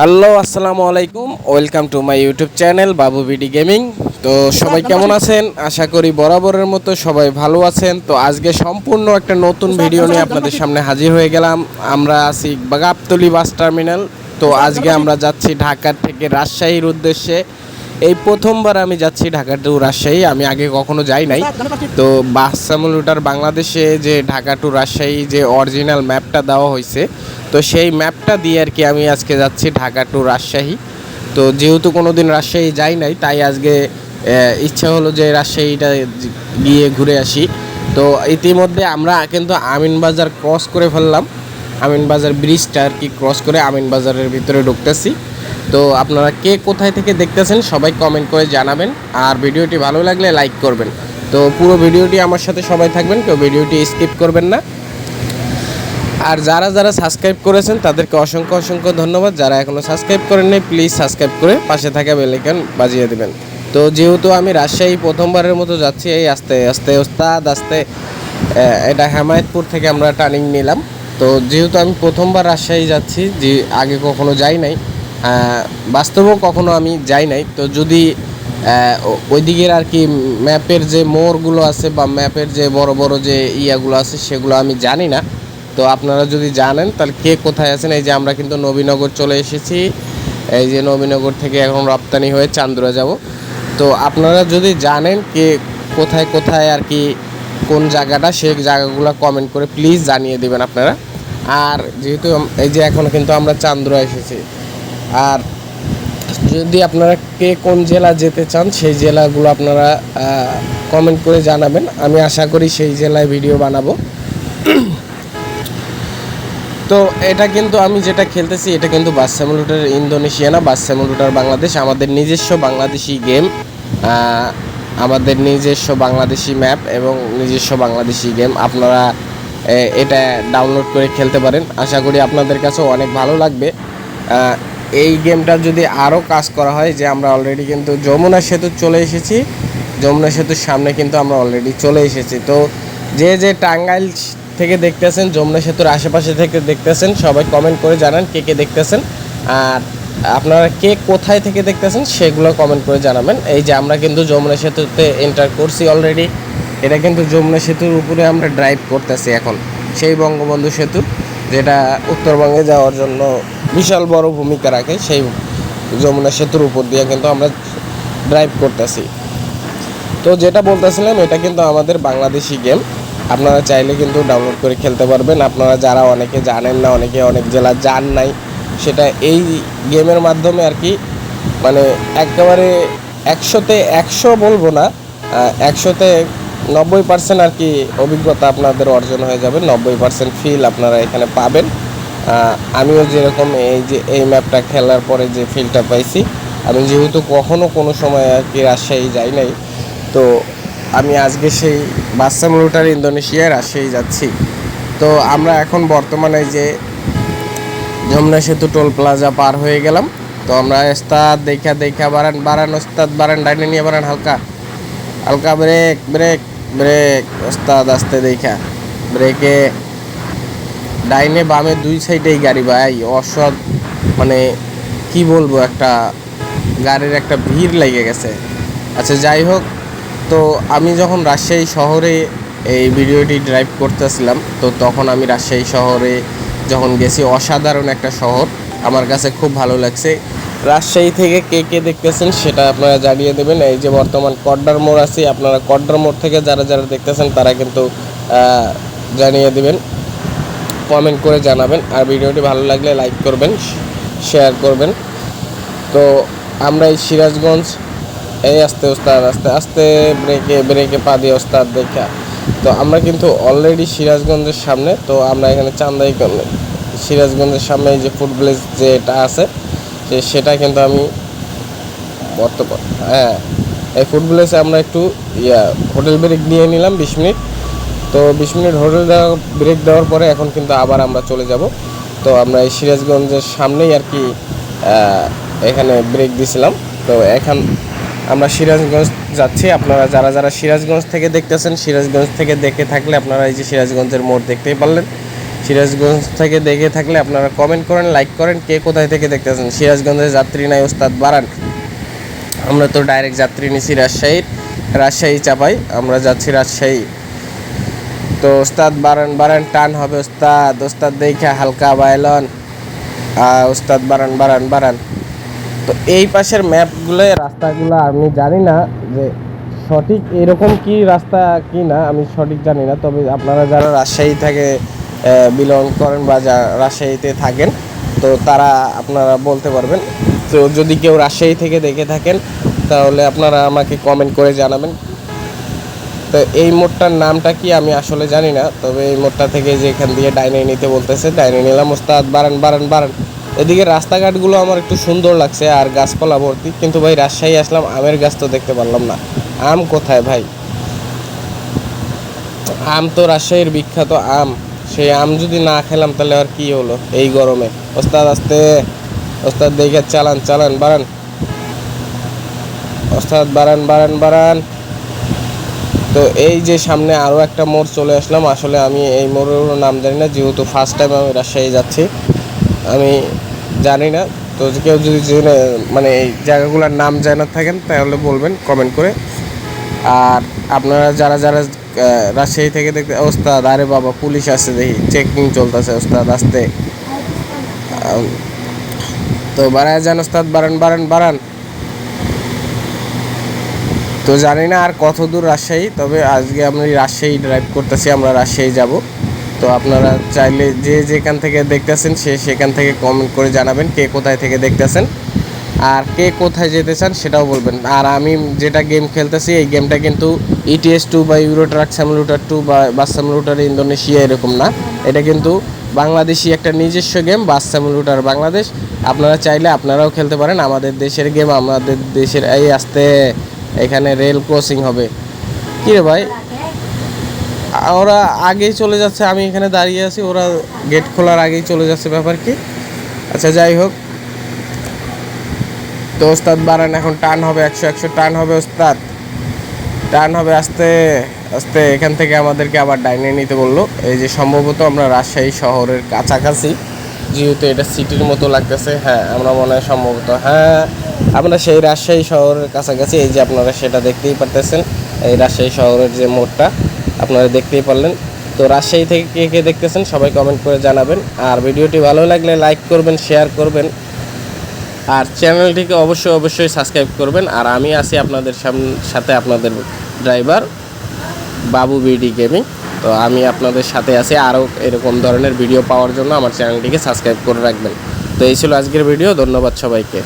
Hello আসসালামু আলাইকুম। Welcome to my YouTube channel Babu BD gaming. তো সবাই কেমন আছেন? আশা করি বরাবরের মতো সবাই ভালো আছেন। তো আজকে সম্পূর্ণ একটা নতুন ভিডিও নিয়ে আপনাদের সামনে হাজির হয়ে গেলাম। আমরা আছি বাগাবতলি বাস টার্মিনাল। তো আজকে আমরা যাচ্ছি ঢাকা থেকে রাজশাহীর উদ্দেশ্যে। এই প্রথমবার আমি যাচ্ছি ঢাকা টু রাজশাহী, আমি আগে কখনো যাই নাই। তো বাস সামুলুটার বাংলাদেশে যে ঢাকা টু রাজশাহী যে অরিজিনাল ম্যাপটা দেওয়া হয়েছে তো সেই ম্যাপটা দিয়ে আর কি আমি আজকে যাচ্ছি ঢাকা টু রাজশাহী। তো যেহেতু কোনো দিন রাজশাহী যাই নাই, তাই আজকে ইচ্ছা হলো যে রাজশাহীটা গিয়ে ঘুরে আসি। তো ইতিমধ্যে আমরা কিন্তু আমিনবাজার ক্রস করে ফেললাম। আমিনবাজার ব্রিজটা আর কি ক্রস করে আমিনবাজারের ভিতরে ঢুকতেছি। তো আপনারা কে কোথায় থেকে দেখতেছেন, সবাই কমেন্ট করে জানাবেন। আর ভিডিওটি ভালো লাগলে লাইক করবেন। তো পুরো ভিডিওটি আমার সাথে সবাই থাকবেন, কেউ ভিডিওটি স্কিপ করবেন না। আর যারা যারা সাবস্ক্রাইব করেছেন, তাদেরকে অসংখ্য অসংখ্য ধন্যবাদ। যারা এখনও সাবস্ক্রাইব করেন নাই প্লিজ সাবস্ক্রাইব করে পাশে থাকা বেলাইকন বাজিয়ে দেবেন। তো যেহেতু আমি রাজশাহী প্রথমবারের মতো যাচ্ছি, এই আস্তে আস্তে ওস্তাদ, আস্তে এটা হেমায়তপুর থেকে আমরা টার্নিং নিলাম। তো যেহেতু আমি প্রথমবার রাজশাহী যাচ্ছি, যে আগে কখনো যাই নাই বাস্তবেও কখনো আমি যাই নাই। তো যদি আহ, ও- ওই দিকের আর কি ম্যাপের যে মোড়গুলো আছে বা ম্যাপের যে বড় বড় যে ইয়াগুলো আছে সেগুলো আমি জানি না। তো আপনারা যদি জানেন তাহলে কে কোথায় আছেন? এই যে আমরা কিন্তু নবীনগর চলে এসেছি। এই যে নবীনগর থেকে এখন রপ্তানি হয়ে চান্দুরা যাব। তো আপনারা যদি জানেন কে কোথায় কোথায় আর কি কোন জায়গাটা সেই জায়গাগুলো কমেন্ট করে প্লিজ জানিয়ে দেবেন আপনারা। আর যেহেতু এই যে এখন কিন্তু আমরা চান্দুরা এসেছি আর যদি আপনারা কে কোন জেলা যেতে চান, সেই জেলাগুলো আপনারা কমেন্ট করে জানাবেন। আমি আশা করি সেই জেলায় ভিডিও বানাবো। তো এটা কিন্তু আমি যেটা খেলতেছি, এটা কিন্তু বাস ইন্দোনেশিয়া না, বাস বাংলাদেশ। আমাদের নিজস্ব বাংলাদেশি গেম আমাদের নিজস্ব বাংলাদেশি ম্যাপ এবং নিজস্ব বাংলাদেশি গেম আপনারা এটা ডাউনলোড করে খেলতে পারেন। আশা করি আপনাদের কাছেও অনেক ভালো লাগবে। এই গেমটা যদি আরও কাজ করা হয়, যে আমরা অলরেডি কিন্তু যমুনা সেতু চলে এসেছি, যমুনা সেতুর সামনে কিন্তু আমরা অলরেডি চলে এসেছি। তো যে যে টাঙ্গাইল থেকে দেখতেছেন, যমুনা সেতুর আশেপাশে থেকে দেখতেছেন, সবাই কমেন্ট করে জানান কে কে দেখতেছেন। আর আপনারা কে কোথায় থেকে দেখতেছেন, সেগুলো কমেন্ট করে জানাবেন। এই যে আমরা কিন্তু যমুনা সেতুতে এন্টার করছি অলরেডি এটা কিন্তু যমুনা সেতুর উপরে আমরা ড্রাইভ করতেছি এখন। সেই বঙ্গবন্ধু সেতু, যেটা উত্তরবঙ্গে যাওয়ার জন্য বিশাল বড় ভূমিকা রাখে, সেই যমুনা সেতুর উপর দিয়ে কিন্তু আমরা ড্রাইভ করতেছি। তো যেটা বলতেছিলাম, এটা কিন্তু আমাদের বাংলাদেশি গেম আপনারা চাইলে কিন্তু ডাউনলোড করে খেলতে পারবেন। আপনারা যারা অনেকে জানেন না, অনেকে অনেক জেলা যান নাই, সেটা এই গেমের মাধ্যমে আর কি মানে একেবারে একশোতে একশো বলব না একশোতে নব্বই পার্সেন্ট আর কি অভিজ্ঞতা আপনাদের অর্জন হয়ে যাবে। নব্বই পার্সেন্ট ফিল আপনারা এখানে পাবেন। আমিও যেরকম এই যে এই ম্যাপটা খেলার পরে যে ফিলটা পাইছি, আমি যেহেতু কখনও কোনো সময় আর কি রাজশাহী যাই নাই, তো আমি আজকে সেই বাসাম রুটার ইন্দোনেশিয়ায় রাজশাহী যাচ্ছি। তো আমরা এখন বর্তমানে যে যমুনা সেতু টোল প্লাজা পার হয়ে গেলাম, তো আমরা ওস্তাদ দেখা দেখা বাড়ান বাড়ান ওস্তাদ বাড়ান ডাইনে নিয়ে বাড়ান হালকা হালকা ব্রেক ব্রেক ব্রেক ওস্তাদ আসতে দেখা ব্রেকে ডাইনে বামে দুই সাইডেই গাড়ি ভাই, অসৎ মানে কি বলব, একটা গাড়ির একটা ভিড় লেগে গেছে। আচ্ছা যাই হোক, তো আমি যখন রাজশাহী শহরে এই ভিডিওটি ড্রাইভ করতেছিলাম, তো তখন আমি রাজশাহী শহরে যখন গেছি, অসাধারণ একটা শহর, আমার কাছে খুব ভালো লাগছে। রাজশাহী থেকে কে কে দেখতেছেন সেটা আপনারা জানিয়ে দেবেন। এই যে বর্তমান কড্ডার মোড় আছে, আপনারা কড্ডার মোড় থেকে যারা যারা দেখতেছেন, তারা কিন্তু জানিয়ে দেবেন। কমেন্ট করে জানাবেন। আর ভিডিওটি ভালো লাগলে লাইক করবেন শেয়ার করবেন। তো আমরা এই সিরাজগঞ্জ, এই আস্তে ওস্তাদ, আস্তে আস্তে ব্রেকে ব্রেকে পা দিয়ে ওস্তাদ দেখা। তো আমরা কিন্তু অলরেডি সিরাজগঞ্জের সামনে, তো আমরা এখানে চান্দাই সিরাজগঞ্জের সামনে যে ফুড ভিলেজ যে এটা আছে সেটা কিন্তু আমি বর্তমান হ্যাঁ এই ফুড আমরা একটু, ইয়া হোটেল ব্রেক নিয়ে নিলাম বিশ মিনিট। তো বিশ মিনিট হোটেল দেওয়া ব্রেক দেওয়ার পরে এখন কিন্তু আবার আমরা চলে যাব। তো আমরা এই সিরাজগঞ্জের সামনেই আর কি এখানে ব্রেক দিছিলাম। তো এখন আমরা সিরাজগঞ্জ যাচ্ছি। আপনারা যারা যারা সিরাজগঞ্জ থেকে দেখতেছেন, সিরাজগঞ্জ থেকে দেখে থাকলে আপনারা এই যে সিরাজগঞ্জের মোড় দেখতেই পারলেন। সিরাজগঞ্জ থেকে দেখে থাকলে আপনারা কমেন্ট করেন লাইক করেন, কে কোথায় থেকে দেখতেছেন। সিরাজগঞ্জের যাত্রী নাই ওস্তাদ বাড়ান আমরা তো ডাইরেক্ট যাত্রী নিছি রাজশাহীর। রাজশাহী চাপাই। আমরা যাচ্ছি রাজশাহী তো ওস্তাদ বারান বারান টান হবে, ওস্তাদ। ওস্তাদ দেখে হালকা বাইলন ওস্তাদ বারান বারান বারান তো এই পাশের ম্যাপগুলো রাস্তাগুলো আমি জানি না যে সঠিক এরকম কি রাস্তা কি না, আমি সঠিক জানি না। তবে আপনারা যারা রাজশাহী থেকে বিলং করেন বা যা রাজশাহীতে থাকেন, তো তারা আপনারা বলতে পারবেন। তো যদি কেউ রাজশাহী থেকে দেখে থাকেন, তাহলে আপনারা আমাকে কমেন্ট করে জানাবেন। তো এই মোড়টার নামটা কি আমি আসলে জানি না, তবে এই মোড়টা থেকে যে এখান দিয়ে ডাইনে নিতে বলতেছে, ডাইনে নিলাম ওস্তাদ, বারান বারান বারান। এদিকে রাস্তাঘাটগুলো আমার একটু সুন্দর লাগছে আর গাছপালা ভর্তি, কিন্তু ভাই রাজশাহী আসলাম, আমের গাছ তো দেখতে পারলাম না। আম কোথায় ভাই? আম তো রাজশাহীর বিখ্যাত আম, সেই আম যদি না খেলাম তাহলে আর কি হলো এই গরমে? ওস্তাদ আসতে, ওস্তাদ দেখে চালান চালান, বারান। ওস্তাদ, বারান বারান বারান। তো এই যে সামনে আরও একটা মোড় চলে আসলাম, আসলে আমি এই মোড়ের নাম জানি না, যেহেতু ফার্স্ট টাইম আমি রাজশাহী যাচ্ছি। আমি জানি না, তো কেউ যদি মানে এই জায়গাগুলোর নাম জানা থাকেন, তাহলে বলবেন কমেন্ট করে। আর আপনারা যারা যারা রাজশাহী থেকে দেখতে, ওস্তাদ, আরে বাবা, পুলিশ আসছে দেখি চেকিং চলতেছে, ওস্তাদ, আসতে। তো বাড়ায় যান, ওস্তাদ, বাড়ান বাড়ান বাড়ান। তো জানি না আর কত দূর রাজশাহী, তবে আজকে আমি রাজশাহী ড্রাইভ করতেছি, আমরা রাজশাহী যাব। তো আপনারা চাইলে যে যেখান থেকে দেখতেছেন, সে সেখান থেকে কমেন্ট করে জানাবেন কে কোথায় থেকে দেখতেছেন। আর কে কোথায় যেতে চান সেটাও বলবেন। আর আমি যেটা গেম খেলতেছি, এই গেমটা কিন্তু E ইটিএস টু বা ইউরো ট্রাক স্যামলুটার টু বা বাস স্যামলুটার ইন্দোনেশিয়া এরকম না। এটা কিন্তু বাংলাদেশি একটা নিজস্ব গেম বাস স্যামলুটার বাংলাদেশ আপনারা চাইলে, আপনারাও খেলতে পারেন। আমাদের দেশের গেম আমাদের দেশের এই আসতে এখানে রেল ক্রসিং হবে। কি রে ভাই? ওরা আগেই চলে যাচ্ছে, আমি এখানে দাঁড়িয়ে আছি, ওরা গেট খোলার আগেই চলে যাচ্ছে, ব্যাপার কি? আচ্ছা যাই হোক। তো ওস্তাদ বাড়ান, এখন টান হবে, একশো একশো টান হবে ওস্তাদ। টান হবে আস্তে আস্তে এখান থেকে আমাদেরকে আবার ডাইনে নিতে বলল। এই যে সম্ভবত আমরা রাজশাহী শহরের কাছাকাছি। যেহেতু এটা সিটির মতো লাগতেছে হ্যাঁ আমরা মনে হয় সম্ভবত হ্যাঁ আমরা সেই রাজশাহী শহরের কাছাকাছি, এই যে আপনারা সেটা দেখতেই পারতেছেন, এই রাজশাহী শহরের যে মোড়টা, আপনারা দেখতেই পারলেন। তো রাজশাহী থেকে কে কে দেখতেছেন, সবাই কমেন্ট করে জানাবেন। আর ভিডিওটি ভালো লাগলে লাইক করবেন শেয়ার করবেন। আর চ্যানেলটিকে অবশ্যই অবশ্যই সাবস্ক্রাইব করবেন। আর আমি আছি আপনাদের সাথে আপনাদের ড্রাইভার বাবু বিডি গেমিং তো আমি আপনাদের সাথে আছি। আরও এরকম ধরনের ভিডিও পাওয়ার জন্য আমার চ্যানেলটিকে সাবস্ক্রাইব করে রাখবেন। তো এই ছিল আজকের ভিডিও। ধন্যবাদ সবাইকে।